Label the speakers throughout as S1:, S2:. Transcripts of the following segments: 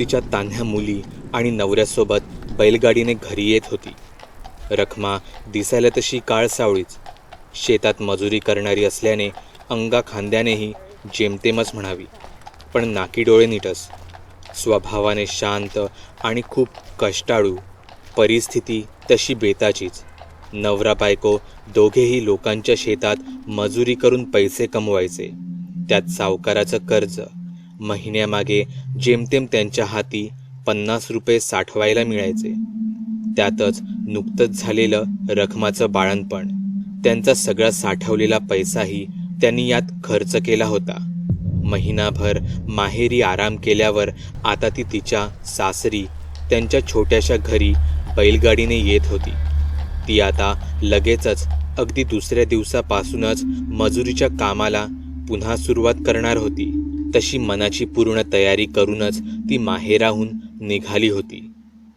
S1: तिच्या तान्ह्या मुली आणि नवऱ्यासोबत बैलगाडीने घरी येत होती. रखमा दिसायला तशी काळ सावळीच शेतात मजुरी करणारी असल्याने अंगा खांद्यानेही जेमतेमच म्हणावी पण नाकी डोळे नीटस स्वभावाने शांत आणि खूप कष्टाळू परिस्थिती तशी बेताचीच. नवरा बायको दोघेही लोकांच्या शेतात मजुरी करून पैसे कमवायचे. त्यात सावकाराचं कर्ज महिन्यामागे जेमतेम त्यांच्या हाती पन्नास रुपये साठवायला मिळायचे. त्यातच नुकतंच झालेलं रखमाचं बाळणपण त्यांचा सगळा साठवलेला पैसाही त्यांनी यात खर्च केला होता. महिनाभर माहेरी आराम केल्यावर आता ती तिच्या सासरी त्यांच्या छोट्याशा घरी बैलगाडीने येत होती. ती आता लगेचच अगदी दुसऱ्या दिवसापासूनच मजुरीच्या कामाला पुन्हा सुरुवात करणार होती. तशी मनाची पूर्ण तयारी करूनच ती माहेराहून निघाली होती.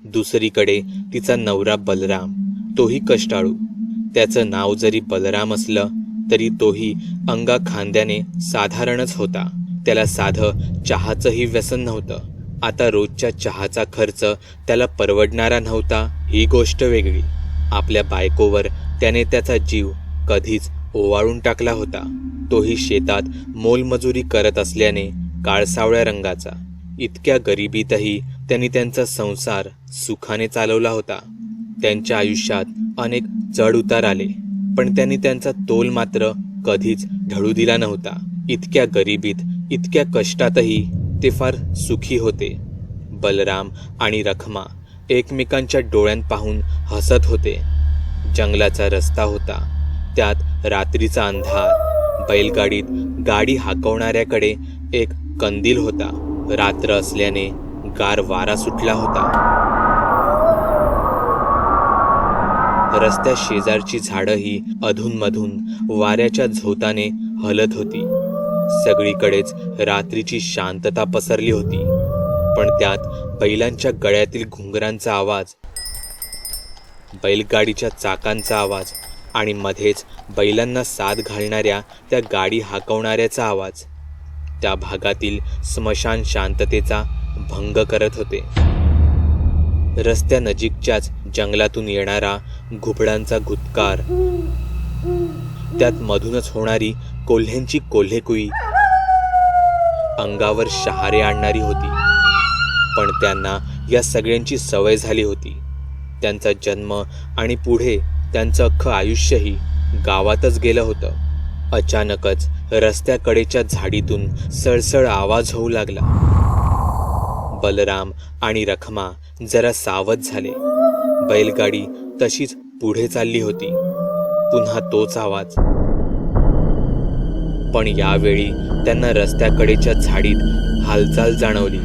S1: दुसरीकडे तिचा नवरा बलराम तोही कष्टाळू. त्याचं नाव जरी बलराम असलं तरी तोही अंगा खांद्याने साधारणच होता. त्याला साधं चहाचंही व्यसन नव्हतं. आता रोजच्या चहाचा खर्च त्याला परवडणारा नव्हता ही गोष्ट वेगळी. आपल्या बायकोवर त्याने त्याचा जीव कधीच ओवाळून टाकला होता. तोही शेतात मोलमजुरी करत असल्याने काळसावळ्या रंगाचा. इतक्या गरिबीतही त्यांनी त्यांचा संसार सुखाने चालवला होता. त्यांच्या आयुष्यात अनेक चढउतार आले पण त्यांनी त्यांचा तोल मात्र कधीच ढळू दिला नव्हता. इतक्या गरिबीत इतक्या कष्टातही ते फार सुखी होते. बलराम आणि रखमा एकमेकांच्या डोळ्यांत पाहून हसत होते. जंगलाचा रस्ता होता. त्यात रात्रीचा अंधार. बैलगाडीत गाडी हाकवणाऱ्याकडे एक कंदील होता. रात्र असल्याने गार वारा सुटला होता. रस्त्या शेजारची झाडंही अधूनमधून वाऱ्याच्या झोताने हलत होती. सगळीकडेच रात्रीची शांतता पसरली होती. पण त्यात बैलांच्या गळ्यातील घुंगरांचा आवाज बैलगाडीच्या चाकांचा आवाज आणि मध्येच बैलांना साथ घालणाऱ्या त्या गाडी हाकवणाऱ्याचा आवाज. त्या भागातील स्मशान शांततेचा भंग करत होते. रस्त्यानजीकच्याच जंगलातून येणारा घुबडांचा घुतकार त्यात मधूनच होणारी कोल्ह्यांची कोल्हेकुई. अंगावर शहारे आणणारी होती. पण त्यांना या सगळ्यांची सवय झाली होती. त्यांचा जन्म आणि पुढे त्यांचं अख्खं आयुष्यही गावातच गेलं होतं. अचानकच रस्त्याकडेच्या झाडीतून सळसळ आवाज होऊ लागला. बलराम आणि रखमा जरा सावध झाले. बैलगाडी तशीच पुढे चालली होती. पुन्हा तोच आवाज. पण यावेळी त्यांना रस्त्याकडेच्या झाडीत हालचाल जाणवली.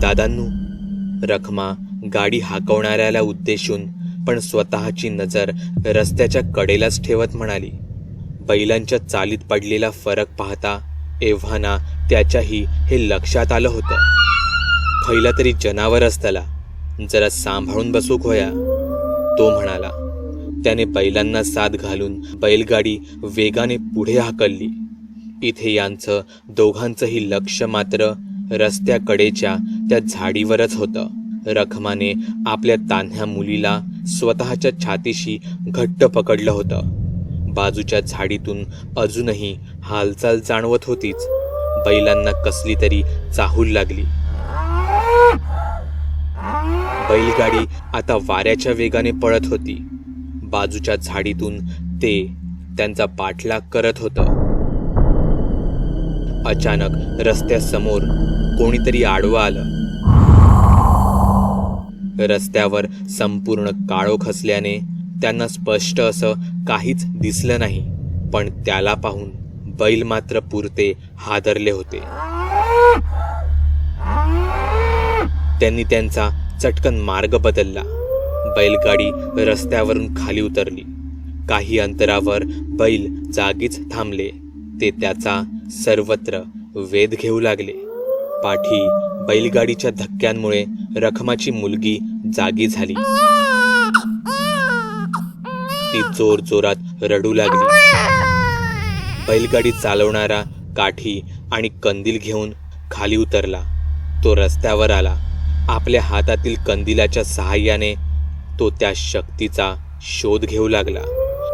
S1: दादांनू रखमा गाडी हाकवणाऱ्याला उद्देशून पण स्वतःची नजर रस्त्याच्या कडेलाच ठेवत म्हणाली. बैलांच्या चालीत पडलेला फरक पाहता एव्हाना त्याच्याही हे लक्षात आलं होतं. खैला तरी जनावर असताला. जरा सांभाळून बसूक होया तो म्हणाला त्याने बैलांना साथ घालून बैलगाडी वेगाने पुढे हाकलली. इथे यांचं दोघांचंही लक्ष मात्र रस्त्याकडेच्या त्या झाडीवरच होतं. रखमाने आपल्या तान्ह्या मुलीला स्वतःच्या छातीशी घट्ट पकडलं होतं. बाजूच्या झाडीतून अजूनही हालचाल जाणवत होतीच. बैलांना कसली तरी चाहूल लागली. बैलगाडी आता वाऱ्याच्या वेगाने पळत होती. बाजूच्या झाडीतून ते त्यांचा पाठलाग करत होतं. अचानक रस्त्यासमोर कोणीतरी आडवं आलं. रस्त्यावर संपूर्ण काळोख असल्याने त्यांना स्पष्ट असं काहीच दिसलं नाही. पण त्याला पाहून बैल मात्र पुरते हादरले होते. त्यांनी त्यांचा चटकन मार्ग बदलला. बैलगाडी रस्त्यावरून खाली उतरली. काही अंतरावर बैल जागीच थांबले. ते त्याचा सर्वत्र वेध घेऊ लागले. पाठी बैलगाडीच्या धक्क्यांमुळे रखमाची मुलगी जागी झाली. ती जोर जोरात रडू लागली. बैलगाडी चालवणारा काठी आणि कंदील घेऊन खाली उतरला. तो रस्त्यावर आला. आपल्या हातातील कंदिलाच्या सहाय्याने तो त्या शक्तीचा शोध घेऊ लागला.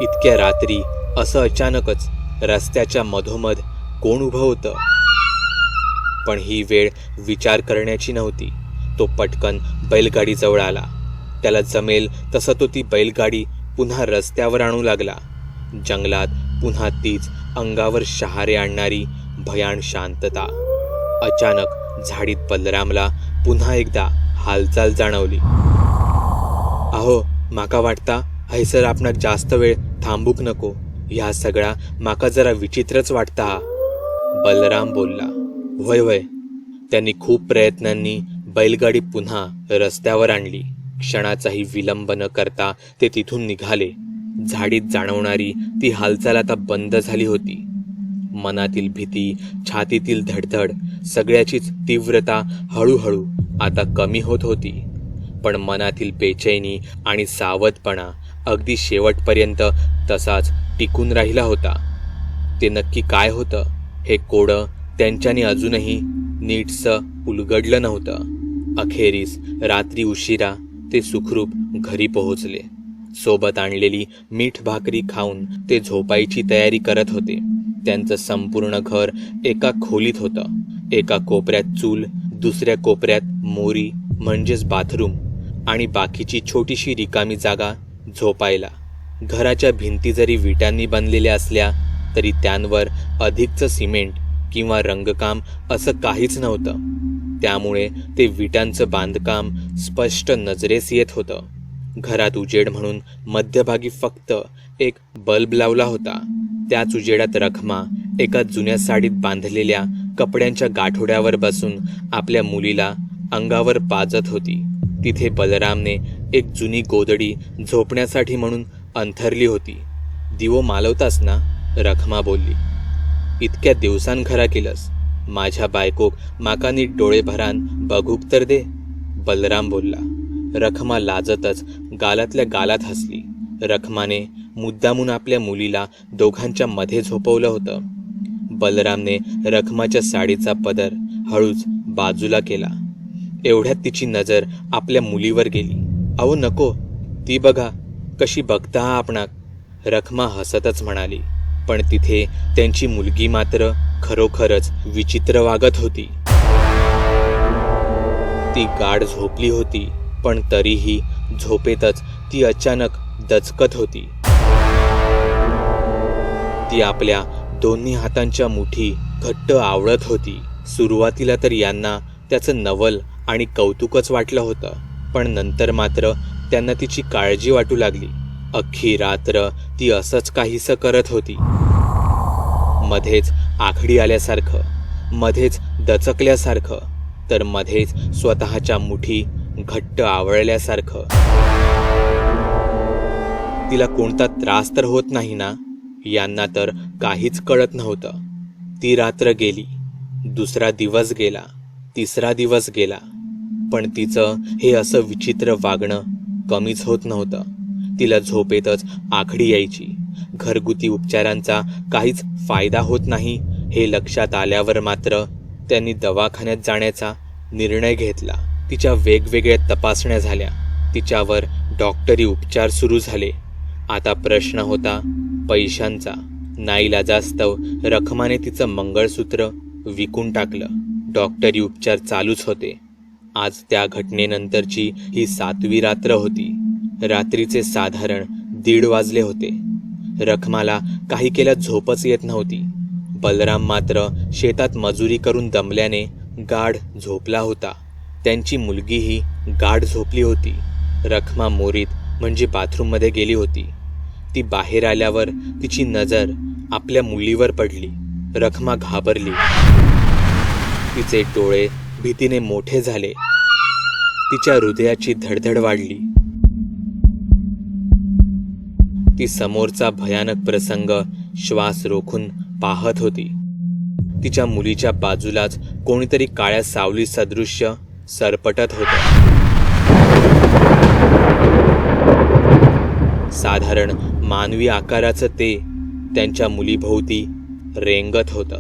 S1: इतक्या रात्री असं अचानकच रस्त्याच्या मधोमध कोण उभं होतं? पण ही वेळ विचार करण्याची नव्हती. तो पटकन बैलगाडीजवळ आला. त्याला जमेल तसं तो ती बैलगाडी पुन्हा रस्त्यावर आणू लागला. जंगलात पुन्हा तीच अंगावर शहारे आणणारी भयान शांतता. अचानक झाडीत बलरामला पुन्हा एकदा हालचाल जाणवली. अहो माका वाटता हैसर आपणाक जास्त वेळ थांबूक नको. ह्या सगळा माका जरा विचित्रच वाटता हा. बलराम बोलला. वय वय. त्यांनी खूप प्रयत्नांनी बैलगाडी पुन्हा रस्त्यावर आणली. क्षणाचाही विलंब न करता ते तिथून निघाले. झाडीत जाणवणारी ती हालचाल आता बंद झाली होती. मनातील भीती छातीतील धडधड सगळ्याचीच तीव्रता हळूहळू आता कमी होत होती. पण मनातील बेचैनी आणि सावधपणा अगदी शेवटपर्यंत तसाच टिकून राहिला होता. ते नक्की काय होतं? हे कोडं त्यांच्याने अजूनही नीटसं उलगडलं नव्हतं. अखेरीस रात्री उशिरा ते सुखरूप घरी पोहोचले. सोबत आणलेली मीठ भाकरी खाऊन ते झोपायची तयारी करत होते. त्यांचं संपूर्ण घर एका खोलीत होतं. एका कोपऱ्यात चूल दुसऱ्या कोपऱ्यात मोरी म्हणजेच बाथरूम आणि बाकीची छोटीशी रिकामी जागा झोपायला. घराच्या भिंती जरी विटांनी बनलेल्या असल्या तरी त्यांवर अधिकचं सिमेंट किंवा रंगकाम असं काहीच नव्हतं. त्यामुळे ते विटांचं बांधकाम स्पष्ट नजरेस येत होतं. घरात उजेड म्हणून मध्यभागी फक्त एक बल्ब लावला होता. त्याच उजेडात रखमा एका जुन्या साडीत बांधलेल्या कपड्यांच्या गाठोड्यावर बसून आपल्या मुलीला अंगावर पाजत होती. तिथे बलरामने एक जुनी गोदडी झोपण्यासाठी म्हणून अंथरली होती. दिवो मालवतास ना? रखमा बोलली. इतक्या दिवसान घरा केलंस. माझ्या बायकोक माका नीट डोळे भरान बघूक तर दे. बलराम बोलला. रखमा लाजतच गालातल्या गालात हसली. रखमाने मुद्दामून आपल्या मुलीला दोघांच्या मध्ये झोपवलं होतं. बलरामने रखमाच्या साडीचा पदर हळूच बाजूला केला. एवढ्यात तिची नजर आपल्या मुलीवर गेली. अहो नको. ती बघा. कशी बघता आपणाक? रखमा हसतच म्हणाली. पण तिथे त्यांची मुलगी मात्र खरोखरच विचित्र वागत होती. ती गाढ झोपली होती पण तरीही झोपेतच ती अचानक दचकत होती. ती आपल्या दोन्ही हातांच्या मुठी घट्ट आवळत होती. सुरुवातीला तर यांना त्याचं नवल आणि कौतुकच वाटलं होतं पण नंतर मात्र त्यांना तिची काळजी वाटू लागली. अख्खी रात्र ती असंच काहीसं करत होती. मध्येच आखडी आल्यासारखं मध्येच दचकल्यासारखं तर मध्येच स्वतःच्या मुठी घट्ट आवळल्यासारखं. तिला कोणता त्रास तर होत नाही ना यांना तर काहीच कळत नव्हतं. ती रात्र गेली दुसरा दिवस गेला तिसरा दिवस गेला पण तिचं हे असं विचित्र वागणं कमीच होत नव्हतं. तिला झोपेतच आखडी यायची. घरगुती उपचारांचा काहीच फायदा होत नाही हे लक्षात आल्यावर मात्र त्यांनी दवाखान्यात जाण्याचा निर्णय घेतला. तिच्या वेगवेगळ्या तपासण्या झाल्या. तिच्यावर डॉक्टरी उपचार सुरू झाले. आता प्रश्न होता पैशांचा. नाईलाजास्तव रखमाने तिचं मंगळसूत्र विकून टाकलं. डॉक्टरी उपचार चालूच होते. आज त्या घटनेनंतरची ही सातवी रात्र होती. रात्रीचे साधारण दीड वाजले होते. रखमाला काही केल्या झोपच येत नव्हती. बलराम मात्र शेतात मजुरी करून दमल्याने गाढ झोपला होता. त्यांची मुलगीही गाढ झोपली होती. रखमा मोरीत म्हणजे बाथरूममध्ये गेली होती. ती बाहेर आल्यावर तिची नजर आपल्या मुलीवर पडली. रखमा घाबरली. तिचे डोळे भीतीने मोठे झाले. तिच्या हृदयाची धडधड वाढली. ती समोरचा भयानक प्रसंग श्वास रोखून पाहत होती. तिच्या मुलीच्या बाजूलाच कोणीतरी काळ्या सावली सदृश्य सरपटत होतं. साधारण मानवी आकाराचं ते त्यांच्या मुलीभोवती रेंगत होतं.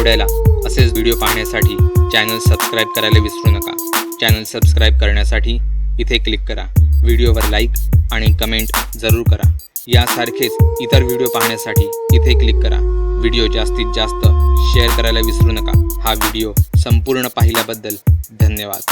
S1: आठवड्याला असेच व्हिडिओ पाहण्यासाठी चॅनल सबस्क्राईब करायला विसरू नका. चॅनल सबस्क्राईब करण्यासाठी इथे क्लिक करा. व्हिडिओवर लाईक आणि कमेंट जरूर करा. यासारखेच इतर व्हिडिओ पाहण्यासाठी इथे क्लिक करा. व्हिडिओ जास्तीत जास्त शेअर करायला विसरू नका. हा व्हिडिओ संपूर्ण पाहिल्याबद्दल धन्यवाद.